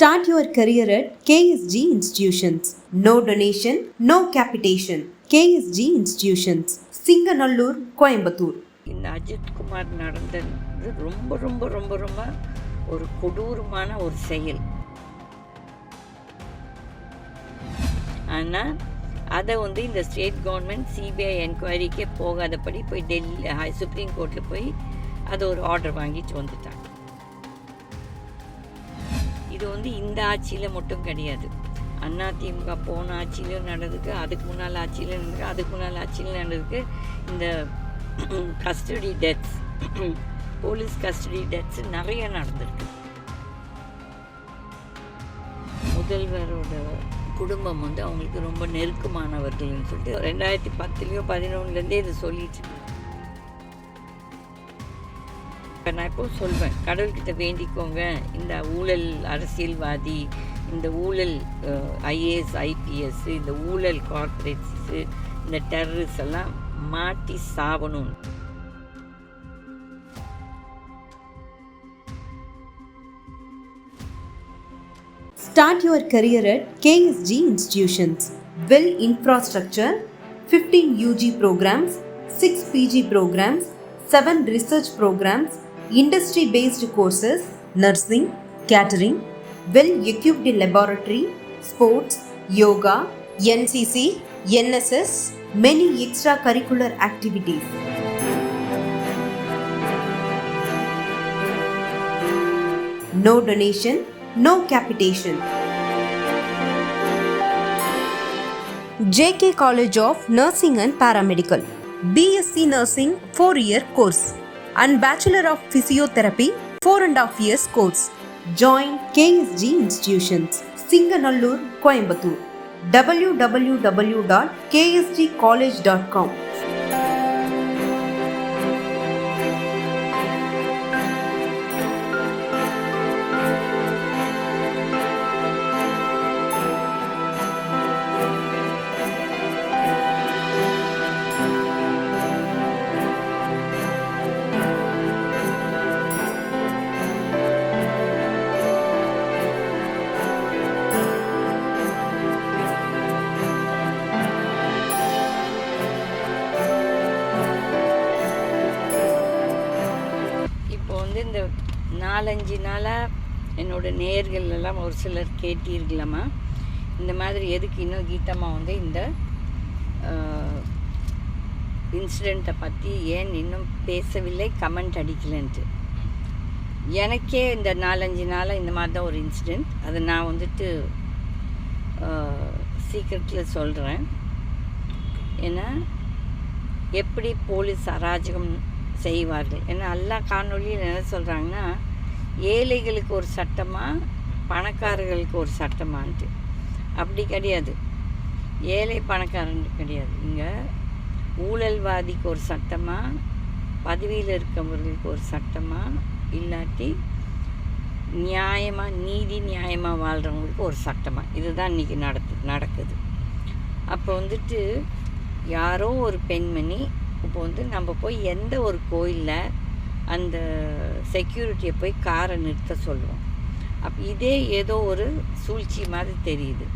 Start your career at KSG Institutions. No donation, no capitation. KSG Institutions. Singanallur Coimbatore இந்த அஜித்குமார் நடந்தது ரொம்ப ரொம்ப ரொம்ப ரொம்ப ஒரு கொடூரமான ஒரு செயல் ஆனால் அதை வந்து இந்த ஸ்டேட் கவர்மெண்ட் சிபிஐ என்கொயரிக்கே போகாதபடி போய் டெல்லி சுப்ரீம் கோர்ட்டில் போய் அதை ஒரு ஆர்டர் வாங்கிட்டு வந்துட்டாங்க இது வந்து இந்த ஆட்சியில் மட்டும் கிடையாது. அண்ணா திமுக போன ஆட்சியிலும் நடந்திருக்கு அதுக்கு முன்னால் ஆட்சியிலும் நடந்திருக்கு அதுக்கு முன்னால் ஆட்சியிலும் நடந்திருக்கு இந்த custody deaths police custody deaths நிறைய நடந்திருக்கு. முதல்வரோட குடும்பம் வந்து அவங்களுக்கு ரொம்ப நெருக்கமானவர்கள்னு சொல்லிட்டு ரெண்டாயிரத்தி பத்துலேயோ பதினொன்றுலேருந்தே இது சொல்லிட்டு நான் இப்போ சொல்வேன் கடவுள்கிட்ட வேண்டிக்கோங்க இந்த ஊழல் அரசியல்வாதி இந்த ஊழல் ஐஏஎஸ் ஐபிஎஸ் இந்த ஊழல் கார்ப்பரேட்ஸு இந்த டெரரிஸ்ட் எல்லாம் மாட்டி சாவணும் Start your career at KSG Institutions. Well infrastructure, 15 UG programs, 6 PG programs, 7 research programs, industry based courses, nursing, catering, well equipped laboratory, sports, yoga, NCC, NSS, many extracurricular activities. No donation, no capitation. JK College of Nursing and Paramedical. BSc Nursing 4 year course and Bachelor of Physiotherapy 4 and a half years course. Join KSG Institutions, Singanallur, Coimbatore. www.ksgcollege.com. நாலஞ்சு நாளாக என்னோடய நேர்கள் எல்லாம் ஒரு சிலர் கேட்டிருக்கலாமா இந்த மாதிரி எதுக்கு இன்னும் கீதம்மா வந்து இந்த இன்சிடெண்ட்டை பற்றி ஏன் இன்னும் பேசவில்லை கமெண்ட் அடிக்கலன்ட்டு. எனக்கே இந்த நாலஞ்சு நாளாக இந்த மாதிரி தான் ஒரு இன்சிடெண்ட் அதை நான் வந்துட்டு சீக்கிரத்தில் சொல்கிறேன் ஏன்னா எப்படி போலீஸ் அராஜகம் செய்வார்கள்? ஏன்னா எல்லா காணொலியில் என்ன சொல்கிறாங்கன்னா ஏழைகளுக்கு ஒரு சட்டமாக பணக்காரர்களுக்கு ஒரு சட்டமான்ட்டு. அப்படி கிடையாது. ஏழை பணக்காரன் கிடையாது. இங்கே ஊழல்வாதிக்கு ஒரு சட்டமாக பதவியில் இருக்கவர்களுக்கு ஒரு சட்டமாக இல்லாட்டி நியாயமாக நீதி நியாயமாக வாழ்கிறவங்களுக்கு ஒரு சட்டமாக இதுதான் இன்றைக்கி நடத்து நடக்குது. அப்போ வந்துட்டு யாரோ ஒரு பெண்மணி இப்போ வந்து நம்ம போய் எந்த ஒரு கோயிலில் அந்த செக்யூரிட்டியை போய் காரை நிறுத்த சொல்லுவோம் அப்போ இதே ஏதோ ஒரு சூழ்ச்சி மாதிரி தெரியுது.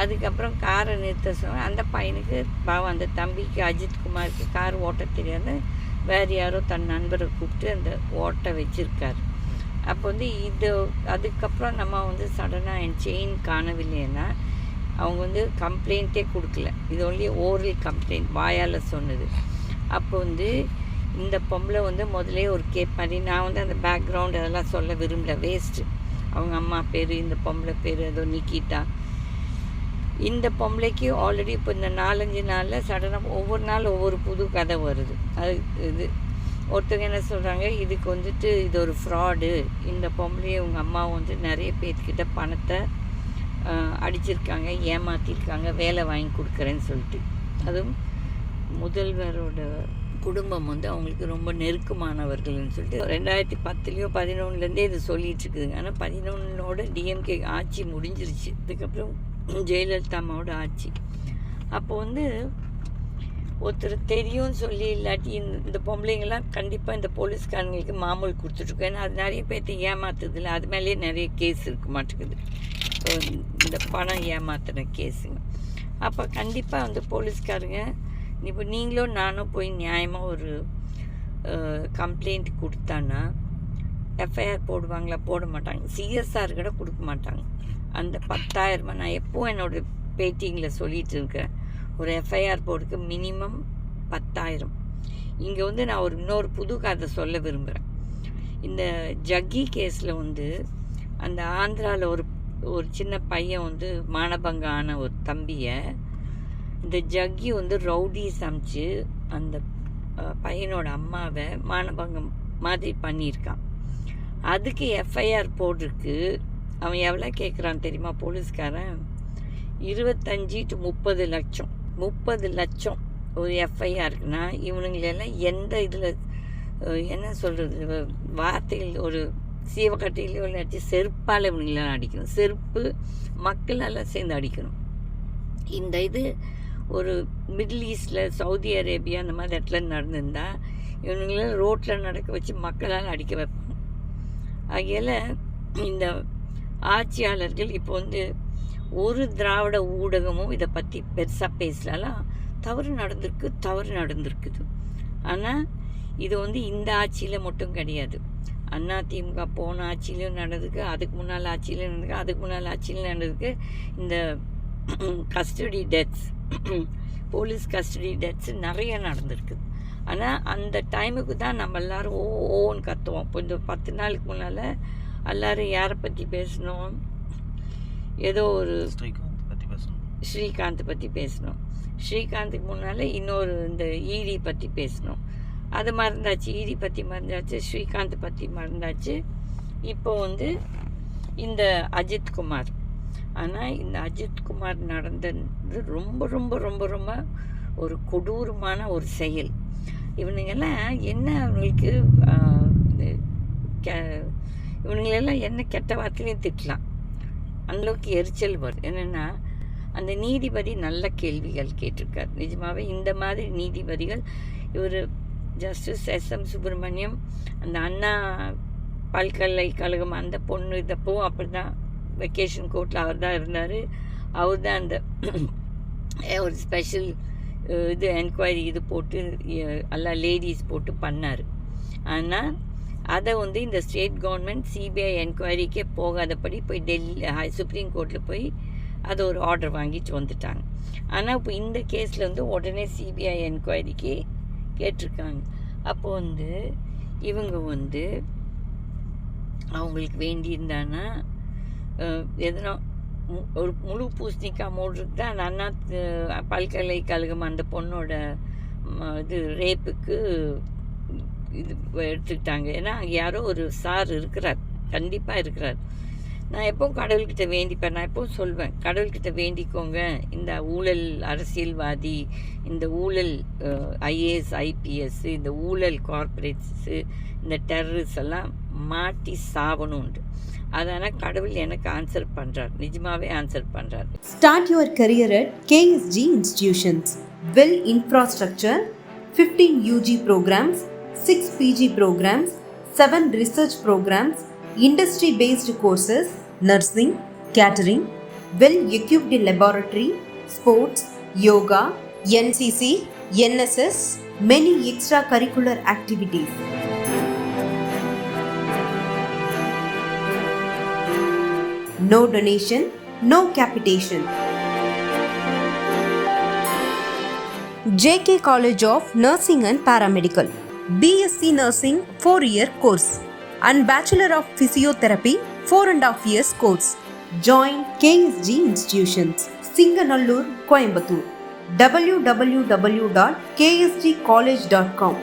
அதுக்கப்புறம் காரை நிறுத்த சொல்ல அந்த பையனுக்கு பாவம் அந்த தம்பிக்கு அஜித்குமாருக்கு கார் ஓட்ட தெரியாது வேறு யாரோ தன் நண்பரை கூப்பிட்டு அந்த ஓட்ட வச்சுருக்காரு. அப்போ வந்து இது அதுக்கப்புறம் நம்ம வந்து சடனாக என் செயின் காணவில்லைன்னா அவங்க வந்து கம்ப்ளைண்ட்டே கொடுக்கல. இது ஒன்லி ஓரல் கம்ப்ளைண்ட் வாயால் சொன்னது. அப்போ வந்து இந்த பொம்பளை வந்து முதலே ஒரு கேப் மாதிரி நான் வந்து அந்த பேக்ரவுண்ட் அதெல்லாம் சொல்ல விரும்பல. வேஸ்ட்டு அவங்க அம்மா பேர் இந்த பொம்பளை பேர் ஏதோ நிக்கிட்டா. இந்த பொம்பளைக்கு ஆல்ரெடி இப்போ இந்த நாலஞ்சு நாளில் சடனாக ஒவ்வொரு நாள் ஒவ்வொரு புது கதை வருது. அது இது. ஒருத்தவங்க என்ன சொல்கிறாங்க இதுக்கு வந்துட்டு இது ஒரு ஃப்ராடு இந்த பொம்பளையை உங்கள் அம்மா வந்து நிறைய பேர்த்துக்கிட்ட பணத்தை அடிச்சிருக்காங்க ஏமாற்றிருக்காங்க வேலை வாங்கி கொடுக்குறேன்னு சொல்லிட்டு. அதுவும் முதல்வரோட குடும்பம் வந்து அவங்களுக்கு ரொம்ப நெருக்கமானவர்கள்னு சொல்லிட்டு ரெண்டாயிரத்தி பத்துலேயோ பதினொன்றுலேருந்தே இது சொல்லிட்டு இருக்குதுங்க ஆனால் பதினொன்னோட டிஎம்கே ஆட்சி முடிஞ்சிருச்சு. அதுக்கப்புறம் ஜெயலலிதா அம்மாவோட ஆட்சி. அப்போ வந்து ஒருத்தர் தெரியும்னு சொல்லி இல்லாட்டி இந்த பொம்பளைங்கெல்லாம் கண்டிப்பாக இந்த போலீஸ்காரங்களுக்கு மாமூல் கொடுத்துட்ருக்கோம். ஏன்னா அது நிறைய பேர்த்த இல்லை அது மேலேயே நிறைய கேஸ் இருக்க மாட்டேங்குது. இந்த பணம் ஏமாத்துன கேஸுங்க அப்போ கண்டிப்பாக வந்து போலீஸ்காரங்க இப்போ நீங்களும் நானும் போய் நியாயமாக ஒரு கம்ப்ளைண்ட் கொடுத்தான்னா எஃப்ஐஆர் போடுவாங்களா? போட மாட்டாங்க. சிஎஸ்ஆர் கூட கொடுக்க மாட்டாங்க. அந்த பத்தாயிரரூபா நான் எப்போவும் என்னோட பேட்டிங்கில் சொல்லிட்டு இருக்கேன். ஒரு எஃப்ஐஆர் போடுறதுக்கு மினிமம் பத்தாயிரம். இங்கே வந்து நான் ஒரு இன்னொரு புது கதை சொல்ல விரும்புகிறேன் இந்த ஜக்கி கேஸில் வந்து அந்த ஆந்திராவில் ஒரு ஒரு சின்ன பையன் வந்து மானபங்கான ஆன ஒரு தம்பியை இந்த ஜக்கி வந்து ரவுடி சமைச்சு அந்த பையனோட அம்மாவை மானபங்கம் மாதிரி பண்ணியிருக்கான். அதுக்கு எஃப்ஐஆர் போட்டிருக்கு. அவன் எவ்வளோ கேட்குறான் தெரியுமா போலீஸ்காரன்? இருபத்தஞ்சி டு முப்பது லட்சம். முப்பது லட்சம் ஒரு எஃப்ஐஆருக்குன்னா இவனுங்களெல்லாம் எந்த இதில் என்ன சொல்கிறது வார்த்தைகள் ஒரு சீவக்கட்டையிலையோ இல்லாட்டி செருப்பால் இவனுங்களெல்லாம் அடிக்கணும். செருப்பு மக்களெல்லாம் சேர்ந்து அடிக்கணும். இந்த இது ஒரு மிடில் ஈஸ்டில் சவுதி அரேபியா அந்த மாதிரி இடத்துல நடந்திருந்தா இவனுங்களை ரோட்டில் நடக்க வச்சு மக்களால் அடிக்க வைப்பாங்க. ஆகையால் இந்த ஆட்சியாளர்கள் இப்போ வந்து ஒரு திராவிட ஊடகமும் இதை பற்றி பெருசாக பேசலாம் தவறு நடந்திருக்கு தவறு நடந்திருக்குது. ஆனால் இது வந்து இந்த ஆட்சியில் மட்டும் கிடையாது. அண்ணா திமுக போன ஆட்சியிலும் நடந்திருக்கு அதுக்கு முன்னால் ஆட்சியிலும் நடந்திருக்கு அதுக்கு முன்னால் ஆட்சியிலும் நடந்திருக்கு. இந்த custody deaths police custody deaths நிறைய நடந்திருக்கு. ஆனால் அந்த டைமுக்கு தான் நம்ம எல்லாரும் ஓ ஓன்னு கத்துவோம். இந்த பத்து நாளுக்கு முன்னால் எல்லாரும் யாரை பற்றி பேசணும்? ஏதோ ஒரு ஸ்ரீகாந்த் பற்றி பேசணும். ஸ்ரீகாந்த் பற்றி பேசணும். ஸ்ரீகாந்துக்கு முன்னால் இன்னொரு இந்த ஈடி பற்றி பேசணும். அது மறந்தாச்சு. ஈடி பற்றி மறந்தாச்சு. ஸ்ரீகாந்த் பற்றி மறந்தாச்சு. இப்போ வந்து இந்த அஜித் குமார். ஆனால் இந்த அஜித் குமார் நடந்தது ரொம்ப ரொம்ப ரொம்ப ரொம்ப ஒரு கொடூரமான ஒரு செயல். இவனுங்கெல்லாம் என்ன அவங்களுக்கு கெ- இவனுங்களெல்லாம் என்ன கெட்ட வார்த்தையிலையும் திட்டலாம். அந்தளவுக்கு எரிச்சல் வரும் என்னென்னா அந்த நீதிபதி நல்ல கேள்விகள் கேட்டிருக்கார். நிஜமாகவே இந்த மாதிரி நீதிபதிகள் இவர் ஜஸ்டிஸ் எஸ் எம் சுப்பிரமணியம் அந்த அண்ணா பல்கலைக்கழகம் அந்த பொண்ணு இதப்போ அப்படி தான் வெக்கேஷன் கோர்ட்டில் அவர் தான் இருந்தார். அவர் தான் அந்த ஒரு ஸ்பெஷல் இது என்கொயரி இது போட்டு அஹ், எல்லா லேடிஸ் போட்டு பண்ணார். ஆனால் அதை வந்து இந்த ஸ்டேட் கவர்மெண்ட் சிபிஐ என்கொயரிக்கே போகாதபடி போய் டெல்லி ஹை- சுப்ரீம் கோர்ட்டில் போய் அதை ஒரு ஆர்டர் வாங்கிட்டு வந்துட்டாங்க. ஆனால் இப்போ இந்த கேஸில் வந்து உடனே சிபிஐ என்கொயரிக்கு கேட்டிருக்காங்க. அப்போ வந்து இவங்க வந்து அவங்களுக்கு வேண்டியிருந்தானா எதனா மு- ஒரு முழு பூசணிக்காய் மூடுறதுக்கு தான் அந்த அண்ணா பல்கலைக்கழகம் அந்த பொண்ணோட ம, இது ரேப்புக்கு இது எடுத்துக்கிட்டாங்க. ஏன்னா அங்கே யாரோ ஒரு சார் இருக்கிறார். கண்டிப்பாக இருக்கிறார். நான் எப்பவும் கடவுள்கிட்ட வேண்டிப்பேன் நான் எப்பவும் சொல்வேன் கடவுள்கிட்ட வேண்டிக்கோங்க. இந்த ஊழல் அரசியல்வாதி இந்த ஊழல் ஐஏஎஸ் ஐபிஎஸ் இந்த ஊழல் கார்ப்பரேட்ஸு இந்த டெரரிஸ் எல்லாம் மாட்டி சாவணுண்டு அதனால் கடவுள் எனக்கு ஆன்சர் பண்ணுறார் நிஜமாவே ஆன்சர் பண்ணுறார் start your career at KSG institutions well infrastructure fifteen UG programmes six PG programmes seven research programmes industry based courses, nursing, catering, well equipped laboratory, sports, yoga, NCC, NSS, many extracurricular activities. No donation, no capitation. JK College of Nursing and Paramedical. BSc Nursing 4 year course and Bachelor of Physiotherapy four and half years course join KSG institutions Singanallur Coimbatore W W W dot KSG college dot com